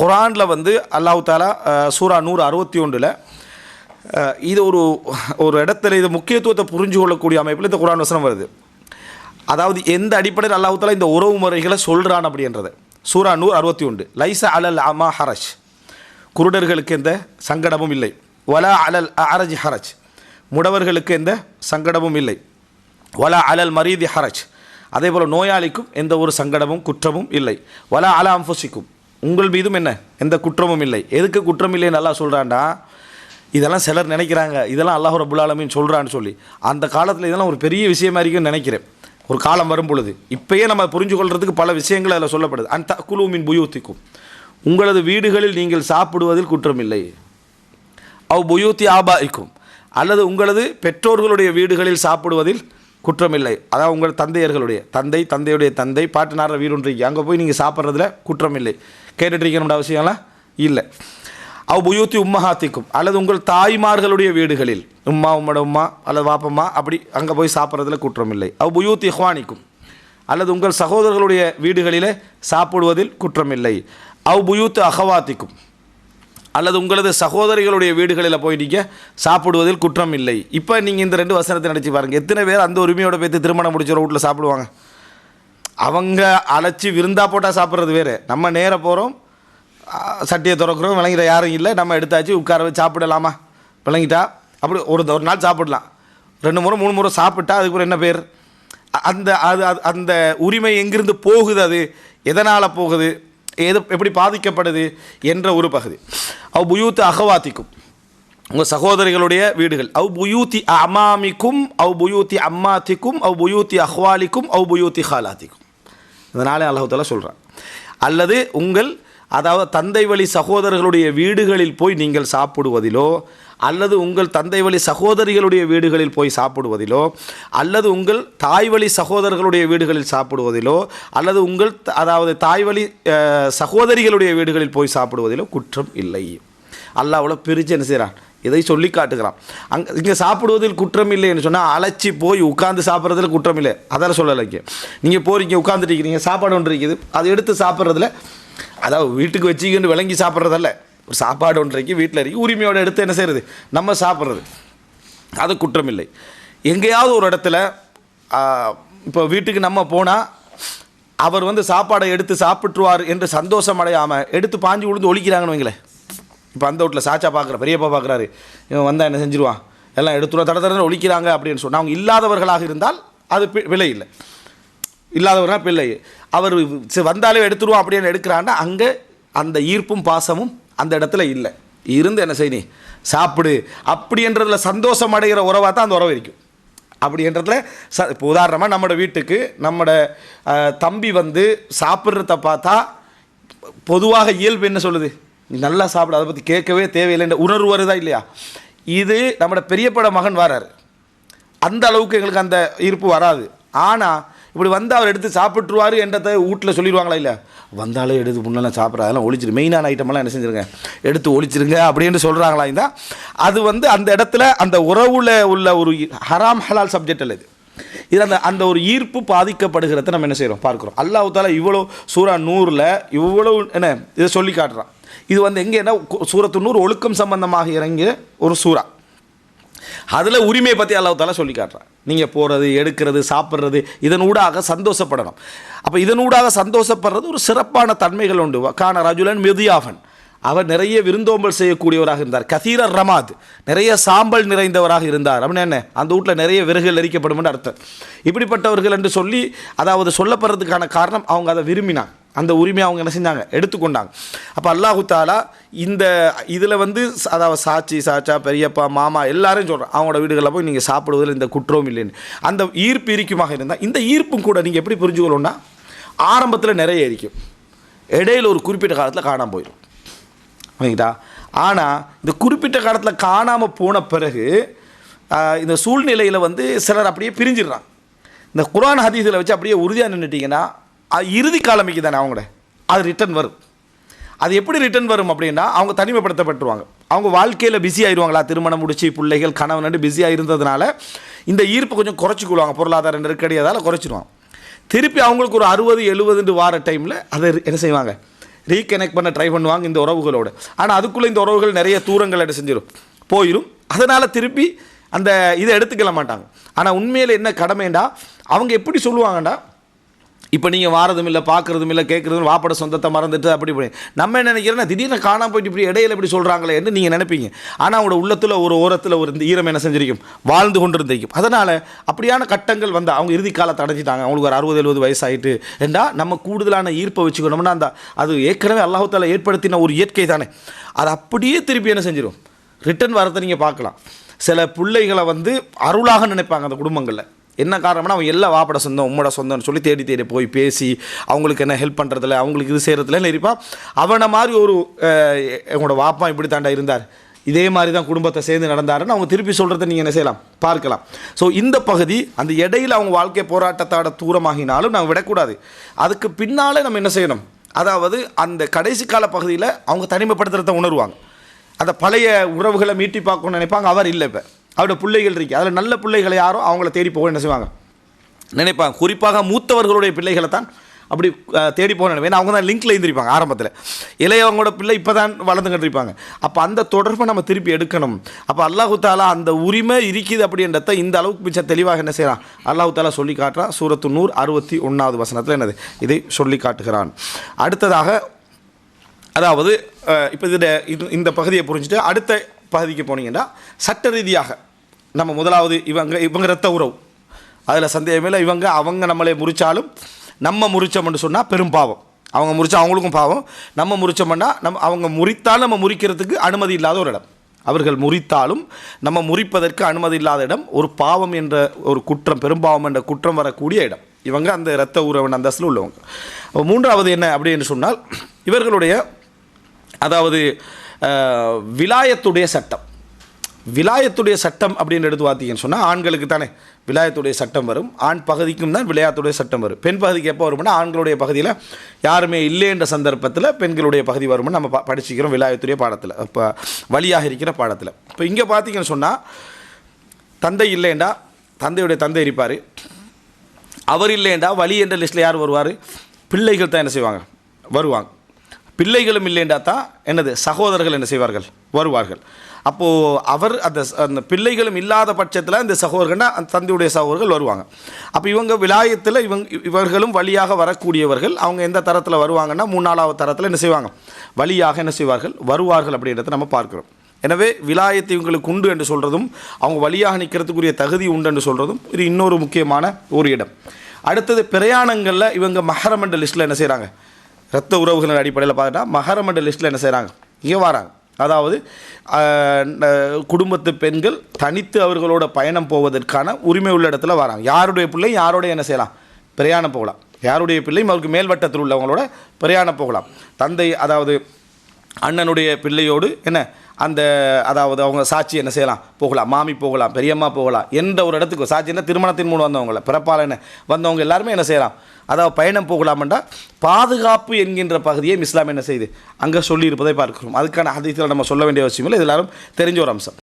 குரானில் வந்து அல்லாஹ் தாலா சூரா நூறு அறுபத்தி ஒன்றில் இது ஒரு ஒரு இடத்துல இது முக்கியத்துவத்தை புரிஞ்சு கொள்ளக்கூடிய அமைப்பில் இந்த குரான் வசனம் வருது. அதாவது எந்த அடிப்படையில் அல்லாஹ் தாலா இந்த உறவு முறைகளை சொல்கிறான் அப்படின்றது. சூரா நூறு அறுபத்தி ஒன்று லைச அலல் அமா ஹரஜ். குருடர்களுக்கு எந்த சங்கடமும் இல்லை. வலா அலல் அரஜ் ஹரஜ். முடவர்களுக்கு எந்த சங்கடமும் இல்லை. வலா அலல் மரீதி ஹரஜ். அதே போல் நோயாளிக்கும் எந்த ஒரு சங்கடமும் குற்றமும் இல்லை. வலா அலா அம்புசிக்கும் உங்கள் மீதும் என்ன? எந்த குற்றமும் இல்லை. எதுக்கு குற்றம் இல்லைன்னு நல்லா சொல்கிறான்டா இதெல்லாம் சிலர் நினைக்கிறாங்க. இதெல்லாம் அல்லாஹ் ரபுல் ஆலமீன் சொல்கிறான்னு சொல்லி. அந்த காலத்தில் இதெல்லாம் ஒரு பெரிய விஷயமா இருக்குன்னு நினைக்கிறேன். ஒரு காலம் வரும் பொழுது. இப்பயே நம்ம புரிஞ்சு கொள்றதுக்கு பல விஷயங்கள் அதில் சொல்லப்படுது. அந்த குழுவின் புயூத்திக்கும். உங்களது வீடுகளில் நீங்கள் சாப்பிடுவதில் குற்றமில்லை அவ் புயூத்தி ஆபாய்க்கும் அல்லது உங்களது பெற்றோர்களுடைய வீடுகளில் சாப்பிடுவதில் குற்றமில்லை. அதாவது உங்கள் தந்தையர்களுடைய தந்தை தந்தையுடைய தந்தை பாட்டனார வீடுன்றீங்க அங்கே போய் நீங்கள் சாப்பிட்றதுல குற்றமில்லை. கேட்டுட்டு அவசியம்லாம் இல்லை. அவ் புயூத்தி உம்மஹாத்திக்கும். அல்லது உங்கள் தாய்மார்களுடைய வீடுகளில். உம்மா உம்மட உம்மா அல்லது வாப்பம்மா அப்படி அங்கே போய் சாப்பிட்றதுல குற்றமில்லை. அவ் புயூத்தி இஹ்வானிக்கும். அல்லது உங்கள் சகோதரர்களுடைய வீடுகளிலே சாப்பிடுவதில் குற்றமில்லை. அவ் புயூத்து அகவாத்திக்கும் அல்லது உங்களது சகோதரிகளுடைய வீடுகளில் போய் நீங்கள் சாப்பிடுவதில் குற்றம் இல்லை. இப்போ நீங்கள் இந்த ரெண்டு வசனத்தை நினச்சி பாருங்கள் எத்தனை பேர் அந்த உரிமையோட பேத்து திருமணம் முடிச்ச வீட்டில் சாப்பிடுவாங்க? அவங்க அழைச்சி விருந்தா போட்டால் சாப்பிட்றது வேறு. நம்ம நேராக போகிறோம் சட்டியை திறக்கிறோம் விளங்கிற யாரும் இல்லை. நம்ம எடுத்தாச்சு உட்கார வச்சு சாப்பிடலாமா? விளங்கிட்டா? அப்படி ஒரு ஒரு நாள் சாப்பிடலாம். ரெண்டு முறை மூணு முறை சாப்பிட்டா அதுக்கப்புறம் என்ன பேர்? அந்த அது அது- அந்த உரிமை எங்கிருந்து போகுது அது? எதனால் போகுது? எது எப்படி பாதிக்கப்படுது என்ற ஒரு பகுதி. அவ் புயூத்து அகவாத்திக்கும் உங்கள் சகோதரிகளுடைய வீடுகள். அவ் புயூத்தி அமாமிக்கும் அவ் புயூத்தி அம்மாத்திக்கும் அவ் புயூத்தி அஹ்வாலிக்கும் அவ் புயூத்தி ஹாலாத்திக்கும். இதனாலே அல்லாஹால சொல்கிறான் அல்லது உங்கள் அதாவது தந்தை வழி சகோதரர்களுடைய வீடுகளில் போய் நீங்கள் சாப்பிடுவதிலோ அல்லது உங்கள் தந்தை வழி சகோதரிகளுடைய வீடுகளில் போய் சாப்பிடுவதிலோ அல்லது உங்கள் தாய் வழி சகோதரர்களுடைய வீடுகளில் சாப்பிடுவதிலோ அல்லது உங்கள் த- அதாவது தாய் வழி சகோதரிகளுடைய வீடுகளில் போய் சாப்பிடுவதிலோ குற்றம் இல்லை. அல்லாஹ் அவ்வளோ பிரித்து என்ன செய்கிறான் இதை சொல்லி காட்டுகிறான். அங்கே இங்கே சாப்பிடுவதில் குற்றம் இல்லைன்னு சொன்னால் அழைச்சி போய் உட்காந்து சாப்பிட்றதுல குற்றம் இல்லை. அதெல்லாம் சொல்லலைங்க நீங்கள் போறீங்க உட்காந்துட்டு இருக்கிறீங்க சாப்பாடு ஒன்று இருக்குது. அதை எடுத்து சாப்பிட்றதுல அதாவது வீட்டுக்கு வச்சுக்கிட்டு விளங்கி சாப்பிட்றதல்ல. ஒரு சாப்பாடு ஒன்றைக்கு வீட்டில் இருக்கு உரிமையோடு எடுத்து என்ன செய்கிறது நம்ம சாப்பிட்றது. அது குற்றம் இல்லை எங்கேயாவது ஒரு இடத்துல இப்போ வீட்டுக்கு நம்ம போனால் அவர் வந்து சாப்பாடை எடுத்து சாப்பிட்டுருவார் என்று சந்தோஷம் அடையாமல் எடுத்து பாஞ்சு விழுந்து ஒழிக்கிறாங்கன்னு வைங்களேன். இப்போ அந்த வீட்டில் சாச்சா பார்க்குற பெரியப்பா பார்க்குறாரு இவன் வந்தால் என்ன செஞ்சிருவான்? எல்லாம் எடுத்துருவா தட தடன்னு ஒழிக்கிறாங்க அப்படின்னு சொன்னால் அவங்க இல்லாதவர்களாக இருந்தால் அது பி- விலை இல்லை. இல்லாதவர்னா பிள்ளை அவர் சரி, வந்தாலே எடுத்துருவோம் அப்படின்னு எடுக்கிறான்னா அங்கே அந்த ஈர்ப்பும் பாசமும் அந்த இடத்துல இல்லை. இருந்து என்ன செய்ய நீ சாப்பிடு. அப்படின்றதுல சந்தோஷம் அடைகிற உறவாக தான் அந்த உறவு இருக்கும். அப்படின்றதுல ச இப்போ உதாரணமாக நம்மளோட வீட்டுக்கு நம்மளோட தம்பி வந்து சாப்பிட்றத பார்த்தா பொதுவாக இயல்பு என்ன சொல்லுது? நீ நல்லா சாப்பிடு அதை பற்றி கேட்கவே தேவையில்லைன்ற உணர்வு வருதா இல்லையா? இது நம்மளோட பெரியப்பட மகன் வராரு. அந்த அளவுக்கு எங்களுக்கு அந்த ஈர்ப்பு வராது. ஆனால் இப்படி வந்து அவர் எடுத்து சாப்பிட்ருவாரு என்றதை வீட்டில் சொல்லிடுவாங்களா இல்லை வந்தாலே எடுத்து முன்னெல்லாம் சாப்பிட்ற அதெல்லாம் ஒழிச்சிரு மெயினான ஐட்டமெல்லாம் என்ன செஞ்சிருங்க? எடுத்து ஒழிச்சிருங்க அப்படின்னு சொல்கிறாங்களா இருந்தால் அது வந்து அந்த இடத்துல அந்த உறவில் உள்ள ஒரு ஹராம் ஹலால் சப்ஜெக்ட் அல்லது இது. அந்த அந்த ஒரு ஈர்ப்பு பாதிக்கப்படுகிறத நம்ம என்ன செய்கிறோம் பார்க்குறோம். அல்லாஹ் தாலா இவ்வளோ சூரா நூறில் இவ்வளோ என்ன இதை சொல்லி காட்டுறான். இது வந்து எங்கே என்ன சூரத்து நூறு ஒழுக்கம் சம்பந்தமாக இறங்கிய ஒரு சூறா அதில் உரிமையை பற்றி அல்லாஹ் தாலா சொல்லி காட்டுறான். நீங்கள் போகிறது எடுக்கிறது சாப்பிட்றது இதனூடாக சந்தோஷப்படணும். அப்போ இதனூடாக சந்தோஷப்படுறது ஒரு சிறப்பான தன்மைகள் உண்டு. கான ரஜுலன் மிதியாஃபன். அவர் நிறைய விருந்தோம்பல் செய்யக்கூடியவராக இருந்தார். கசீரர் ரமாத் நிறைய சாம்பல் நிறைந்தவராக இருந்தார். அப்படின்னு என்ன? அந்த வீட்டில் நிறைய விறகுகள் எரிக்கப்படும் என்று அர்த்தம். இப்படிப்பட்டவர்கள் என்று சொல்லி அதாவது சொல்லப்படுறதுக்கான காரணம் அவங்க அதை விரும்பினாங்க. அந்த உரிமையை அவங்க என்ன செஞ்சாங்க? எடுத்துக்கொண்டாங்க. அப்போ அல்லாஹு தாலா இந்த இதில் வந்து அதாவது சாட்சி சாச்சா பெரியப்பா மாமா எல்லாரும் சொல்கிறேன் அவங்களோட வீடுகளில் போய் நீங்கள் சாப்பிடுவதில் இந்த குற்றம் இல்லைன்னு. அந்த ஈர்ப்பு இருக்குமாக இருந்தால் இந்த ஈர்ப்பும் கூட நீங்கள் எப்படி புரிஞ்சுக்கணும்னா ஆரம்பத்தில் நிறைய இருக்கும் இடையில ஒரு குறிப்பிட்ட காலத்தில் காணாமல் போயிடும் ஓகேங்களா ஆனால் இந்த குறிப்பிட்ட காலத்தில் காணாமல் போன பிறகு இந்த சூழ்நிலையில் வந்து சிலர் அப்படியே பிரிஞ்சிடுறாங்க. இந்த குரான் ஹதீஸில் வச்சு அப்படியே உறுதியாக நின்றுட்டிங்கன்னா அது இறுதி காலமைக்கு தானே அவங்கள. அது ரிட்டர்ன் வரும். அது எப்படி ரிட்டர்ன் வரும் அப்படின்னா அவங்க தனிமைப்படுத்தப்பட்டுருவாங்க. அவங்க வாழ்க்கையில் பிஸி ஆயிடுவாங்களா திருமணம் முடிச்சு பிள்ளைகள் கணவன் பிஸியாக இருந்ததுனால இந்த ஈர்ப்பு கொஞ்சம் குறைச்சிக்கொள்வாங்க பொருளாதார நெருக்கடி அதால் குறைச்சிடுவாங்க திருப்பி அவங்களுக்கு ஒரு அறுபது எழுபதுன்னு வார டைமில் அதை என்ன செய்வாங்க? ரீகனெக்ட் பண்ண ட்ரை பண்ணுவாங்க இந்த உறவுகளோடு. ஆனால் அதுக்குள்ளே இந்த உறவுகள் நிறைய தூரங்கள் எடுத்து செஞ்சிடும் போயிடும் அதனால் திருப்பி அந்த இதை எடுத்துக்கல மாட்டாங்க. ஆனால் உண்மையில் என்ன கடமைண்டா அவங்க எப்படி சொல்லுவாங்கண்டா இப்போ நீங்கள் வாரதும் இல்லை பார்க்குறதும் இல்லை கேட்குறதும் வாப்பட சொந்தத்தை மறந்துட்டு அப்படி இப்படி. நம்ம என்ன நினைக்கிறோன்னா திடீர்னு காணாமல் போயிட்டு இப்படி இடையில இப்படி சொல்கிறாங்களே என்று நீங்கள் நினைப்பீங்க. ஆனால் அவங்களோட உள்ளத்தில் ஒரு ஓரத்தில் ஒரு இந்த ஈரம் என்ன செஞ்சிருக்கும்? வாழ்ந்து கொண்டு இருந்திருக்கும் அதனால் அப்படியான கட்டங்கள் வந்து அவங்க இறுதி காலத்தை அடைஞ்சிட்டாங்க. அவங்களுக்கு ஒரு அறுபது எழுபது வயசாயிட்டு. என்றா நம்ம கூடுதலான ஈர்ப்பை வச்சுக்கணும்னா அந்த அது ஏற்கனவே அல்லாஹால ஏற்படுத்தின ஒரு இயற்கை தானே. அது அப்படியே திருப்பி என்ன செஞ்சிடும் ரிட்டர்ன் வரத்தை நீங்கள் பார்க்கலாம். சில பிள்ளைகளை வந்து அருளாக நினைப்பாங்க அந்த குடும்பங்களில். என்ன காரணம்னா அவன் எல்லாம் வாப்பட சொந்தம் உம்மோட சொந்தம்னு சொல்லி தேடி தேடி போய் பேசி அவங்களுக்கு என்ன ஹெல்ப் பண்ணுறதுல அவங்களுக்கு இது செய்கிறதுல இருப்பான் அவனை மாதிரி ஒரு எங்களோட வாப்பா இப்படி தாண்டா இருந்தார். இதே மாதிரி தான் குடும்பத்தை சேர்ந்து நடந்தாருன்னு அவங்க திருப்பி சொல்கிறத நீங்கள் என்ன செய்யலாம்? பார்க்கலாம். ஸோ இந்த பகுதி அந்த இடையில அவங்க வாழ்க்கை போராட்டத்தோட தூரமாகினாலும் நாங்கள் விடக்கூடாது. அதுக்கு பின்னாலே நம்ம என்ன செய்யணும்? அதாவது அந்த கடைசி கால பகுதியில் அவங்க தனிமைப்படுத்துறத உணர்வாங்க. அந்த பழைய உறவுகளை மீட்டி பார்க்கணும்னு நினைப்பாங்க. அவர் இல்லை இப்போ. அவருடைய பிள்ளைகள் இருக்கு. அதில் நல்ல பிள்ளைகளை யாரோ அவங்கள தேடி போக என்ன செய்வாங்க? நினைப்பாங்க. குறிப்பாக மூத்தவர்களுடைய பிள்ளைகளை தான் அப்படி தேடி போக நினைப்பேன் அவங்க தான் லிங்க்கில் இருந்திருப்பாங்க ஆரம்பத்தில். இளையவங்களோட பிள்ளை இப்போ தான் வளர்ந்துக்கிட்டு இருப்பாங்க அப்போ அந்த தொடர்பை நம்ம திருப்பி எடுக்கணும். அப்போ அல்லாஹு தாலா அந்த உரிமை இருக்குது அப்படின்றத இந்த அளவுக்கு மிச்சம் தெளிவாக என்ன செய்கிறான் அல்லாஹு தாலா சொல்லி காட்டுறான். சூரத்து நூறு அறுபத்தி ஒன்றாவது வசனத்தில் என்னது? இதை சொல்லி காட்டுகிறான். அடுத்ததாக அதாவது இப்போ இதில் இது இந்த பகுதியை புரிஞ்சுட்டு அடுத்த பகுதிக்கு போனீங்கன்னா சட்ட ரீதியாக நம்ம முதலாவது இவங்க இவங்க ரத்த உறவு. அதில் சந்தேகமே இல்லை. இவங்க அவங்க நம்மளை முறிச்சாலும் நம்ம முறிச்சோம்னு சொன்னால் பெரும் பாவம். அவங்க முறிச்சா அவங்களுக்கும் பாவம். நம்ம முறிச்சோம்னா நம்ம அவங்க முறித்தாலும் நம்ம முறிக்கிறதுக்கு அனுமதி இல்லாத ஒரு இடம். அவர்கள் முறித்தாலும் நம்ம முறிப்பதற்கு அனுமதி இல்லாத இடம் ஒரு பாவம் என்ற ஒரு குற்றம் பெரும்பாவம் என்ற குற்றம் வரக்கூடிய இடம். இவங்க அந்த இரத்த உறவன் அந்தஸ்தில் உள்ளவங்க. மூன்றாவது என்ன அப்படின்னு சொன்னால் இவர்களுடைய அதாவது விலாயத்துடைய சட்டம். விலாயத்துடைய சட்டம் அப்படின்னு எடுத்து பார்த்தீங்கன்னு சொன்னால் ஆண்களுக்கு தானே விலாயத்துடைய சட்டம் வரும். ஆண் பகுதிக்கும் தான் விளையாட்டுடைய சட்டம் வரும். பெண் பகுதிக்கு எப்போ வரும்னா ஆண்களுடைய பகுதியில் யாருமே இல்லை என்ற சந்தர்ப்பத்தில் பெண்களுடைய பகுதி வரும்னு நம்ம ப- படிச்சுக்கிறோம் விலாயத்துடைய பாடத்தில். இப்போ வழியாக இருக்கிற பாடத்தில். இப்போ இங்கே பார்த்தீங்கன்னு சொன்னால் தந்தை இல்லைண்டா தந்தையுடைய தந்தை இருப்பார். அவர் இல்லைண்டா வழி என்ற லிஸ்ட்டில் யார் வருவார்? பிள்ளைகள் தான் என்ன செய்வாங்க? வருவாங்க. பிள்ளைகளும் இல்லைண்டா தான் என்னது சகோதரர்கள் என்ன செய்வார்கள்? வருவார்கள். அப்போது அவர் அந்த அந்த பிள்ளைகளும் இல்லாத பட்சத்தில் இந்த சகோதரர்கள்னா அந்த தந்தையுடைய சகோதரர்கள் வருவாங்க. அப்போ இவங்க விலாயத்தில் இவங்க இவர்களும் வழியாக வரக்கூடியவர்கள் அவங்க எந்த தரத்தில் வருவாங்கன்னா மூணாலாவது தரத்தில் என்ன செய்வாங்க? வழியாக என்ன செய்வார்கள்? வருவார்கள் அப்படின்றத நம்ம பார்க்கிறோம். எனவே விலாயத்தை இவங்களுக்கு உண்டு என்று சொல்கிறதும் அவங்க வழியாக நிற்கிறதுக்குரிய தகுதி உண்டு என்று சொல்கிறதும் இது இன்னொரு முக்கியமான ஒரு இடம். அடுத்தது பிரயாணங்களில் இவங்க மஹரமண்ட லிஸ்ட்டில் என்ன செய்கிறாங்க ரத்த உறவுகளின் அடிப்படையில் பார்த்தா மஹரமண்ட லிஸ்ட்டில் என்ன செய்கிறாங்க இங்கே வராங்க. அதாவது குடும்பத்து பெண்கள் தனித்து அவர்களோட பயணம் போவதற்கான உரிமை உள்ள இடத்துல வராங்க. யாருடைய பிள்ளை யாரோடைய என்ன செய்யலாம்? பிரயாணம் போகலாம். யாருடைய பிள்ளையும் அவருக்கு மேல்வட்டத்தில் உள்ளவங்களோட பிரயாணம் போகலாம். தந்தை அதாவது அண்ணனுடைய பிள்ளையோடு என்ன? அந்த அதாவது அவங்க சாட்சி என்ன செய்யலாம்? போகலாம். மாமி போகலாம். பெரியம்மா போகலாம். எந்த ஒரு இடத்துக்கு சாட்சின்னா திருமணத்தின் மூலம் வந்தவங்கள. பிறப்பால் என்ன வந்தவங்க எல்லாருமே என்ன செய்யலாம்? அதாவது பயணம் போகலாம்டா பாதுகாப்பு என்கின்ற பகுதியை இஸ்லாம் என்ன செய்யுது? அங்கே சொல்லியிருப்பதை பார்க்கிறோம். அதுக்கான அதிகத்தில் நம்ம சொல்ல வேண்டிய அவசியம் இல்லை எல்லாரும் தெரிஞ்ச ஒரு அம்சம்.